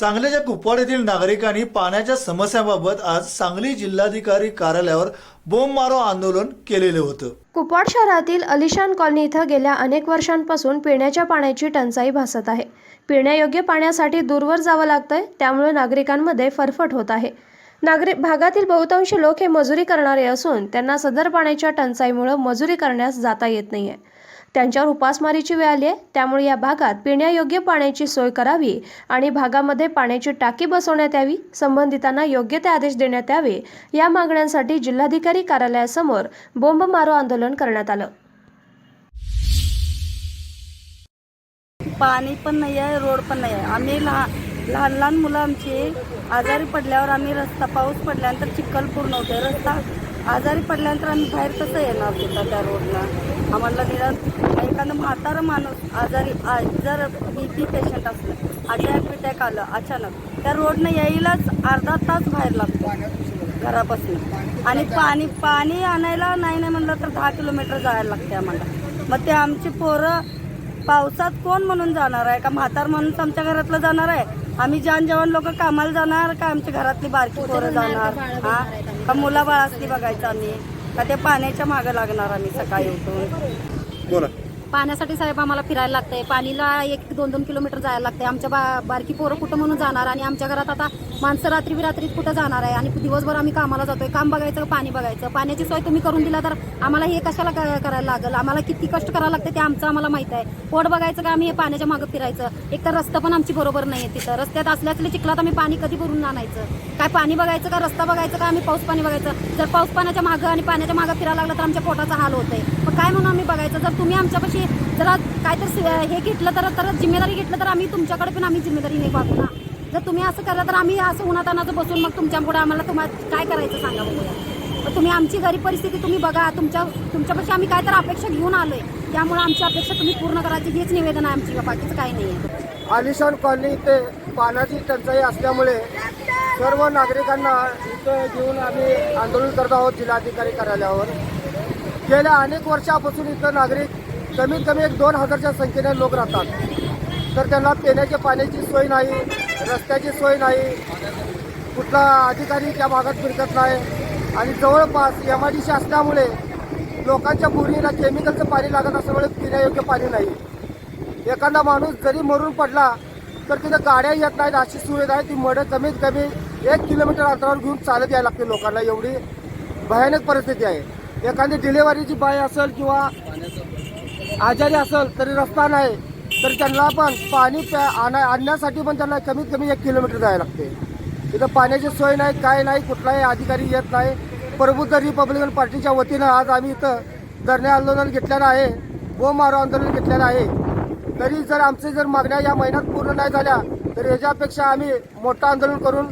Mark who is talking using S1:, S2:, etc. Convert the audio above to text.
S1: सांगलीच्या कुपवाड येथील नागरिकांनी पाण्याच्या समस्याबाबत आज सांगली जिल्हाधिकारी कार्यालयावर बोंबमारो आंदोलन केलेले होतं.
S2: कुपवाड शहरातील अलिशान कॉलनी इथं गेल्या अनेक वर्षांपासून पिण्याच्या पाण्याची टंचाई भासत आहे. पिण्यायोग्य पाण्यासाठी दूरवर जावं लागतंय त्यामुळे नागरिकांमध्ये फरफट होत आहे. नागरिक भागातील बहुतांश लोक हे मजुरी करणारे असून त्यांना सदर पाण्याच्या टंचाईमुळे मजुरी करण्यास जाता येत नाहीये. त्यांच्यावर उपासमारीची वेळ आली आहे. त्यामुळे या भागात पिण्यायोग्य पाण्याची सोय करावी आणि भागामध्ये पाण्याची टाकी बसवण्यात यावी संबंधितांना योग्य ते आदेश देण्यात यावे या मागण्यांसाठी जिल्हाधिकारी कार्यालयासमोर बोंब मारो आंदोलन करण्यात आलं.
S3: पाणी पण नाही आहे रोड पण नाही आहे. आम्ही लहान लहान लहान मुलं आमची आजारी पडल्यावर आम्ही रस्ता पाऊस पडल्यानंतर चिखल पूर्ण होते रस्ता आजारी पडल्यानंतर आम्ही बाहेर कसं येणार तिथं त्या रोडला? आम्हाला निराश एखादं म्हातारं माणूस आजारी जर बी पी पेशंट असलं अटॅक बिटॅक आलं अचानक त्या रोडनं यायलाच अर्धा तास बाहेर लागतो घरापासून. आणि पाणी पाणी आणायला नाही नाही म्हणलं तर दहा किलोमीटर जायला लागते आम्हाला. मग ते आमची पोरं पावसात कोण म्हणून जाणार आहे? का म्हातार म्हणून आमच्या घरातलं जाणार आहे? आम्ही जान जवान लोक कामाला जाणार का आमच्या घरातली बारकी पोरं जाणार हा? का मुला बाळासली बघायचं आम्ही? का ते पाण्याच्या मागं लागणार आम्ही सकाळी उठून?
S1: बोला.
S4: पाण्यासाठी साहेब आम्हाला फिरायला लागतंय. पाणीला एक दोन दोन किलोमीटर जायला लागतंय. आमच्या बा बारकी पोरं कुठं म्हणून जाणार आणि आमच्या घरात आता माणसं रात्री बिरात्रीत कुठं जाणार आहे? आणि दिवसभर आम्ही कामाला जातोय. काम बघायचं पाणी बघायचं. पाण्याची सोय तुम्ही करून दिला तर आम्हाला हे कशाला करायला लागेल? आम्हाला किती कष्ट करायला लागतं ते आमचं आम्हाला माहीत आहे. पोट बघायचं का आम्ही हे पाण्याच्या मागं फिरायचं? एक तर रस्ता पण आमची बरोबर नाही आहे तिथं. रस्त्यात असल्यातले चिखलात आम्ही पाणी कधी भरून आणायचं? काय पाणी बघायचं का रस्ता बघायचं का आम्ही पाऊस पाणी बघायचं? जर पाऊस पाण्याच्या मागं आणि पाण्याच्या मागं फिरायला लागलं तर आमच्या पोटाचा हाल होतोय. आहे काय म्हणून आम्ही बघायचं? जर तुम्ही आमच्यापाशी जरा काय तर हे घेतलं तर तर जिम्मेदारी घेतलं तर आम्ही तुमच्याकडे पण आम्ही जिम्मेदारी नाही बघू ना जर तुम्ही असं केलं तर आम्ही असं उन्हातानाचं बसून मग तुमच्यापुढे आम्हाला तुम्हाला काय करायचं सांगा बघूया. तुम्ही आमची गरीब परिस्थिती तुम्ही बघा. तुमच्या तुमच्यापाशी आम्ही काय तर अपेक्षा घेऊन आलोय. त्यामुळे आमची अपेक्षा तुम्ही पूर्ण करायची हेच निवेदन आहे आमची. बाकीचं काही नाही आहे.
S5: आलिशान कॉलनी इथे पाण्याची टंचाई असल्यामुळे सर्व नागरिकांना इथं घेऊन आम्ही आंदोलन करत आहोत. जिल्हाधिकारी कार्यालयावर. गेल्या अनेक वर्षापासून इथं नागरिक कमीत कमी एक दोन हजारच्या संख्येने लोक राहतात. तर त्यांना पिण्याच्या पाण्याची सोय नाही रस्त्याची सोय नाही कुठला अधिकारी त्या भागात फिरकत नाही. आणि जवळपास एम आय डी सी असल्यामुळे लोकांच्या बोरीला केमिकलचं पाणी लागत असल्यामुळे पिण्यायोग्य पाणी नाही. एखादा माणूस जरी मरून पडला तर तिथं गाड्या येत नाहीत अशी सुविधा आहे. ती मडं कमीत कमी एक किलोमीटर अंतरावर घेऊन चालत यायला लागते लोकांना. एवढी भयानक परिस्थिती आहे. एखादी डिलेवरीची बाय असेल किंवा आजारी असेल तरी रस्ता नाही तर त्यांना पण पाणी प्या आणा आणण्यासाठी पण त्यांना कमीत कमी एक किलोमीटर जायला लागते. तिथं पाण्याची सोय नाही काय नाही कुठलाही अधिकारी येत नाही. प्रबुद्ध रिपब्लिकन पार्टीच्या वतीनं आज आम्ही इथं धरणे आंदोलन घेतलेलं आहे गो मारो आंदोलन घेतलेलं आहे. तरी जर आमचे जर मागण्या या महिन्यात पूर्ण नाही झाल्या तर याच्यापेक्षा आम्ही मोठं आंदोलन करून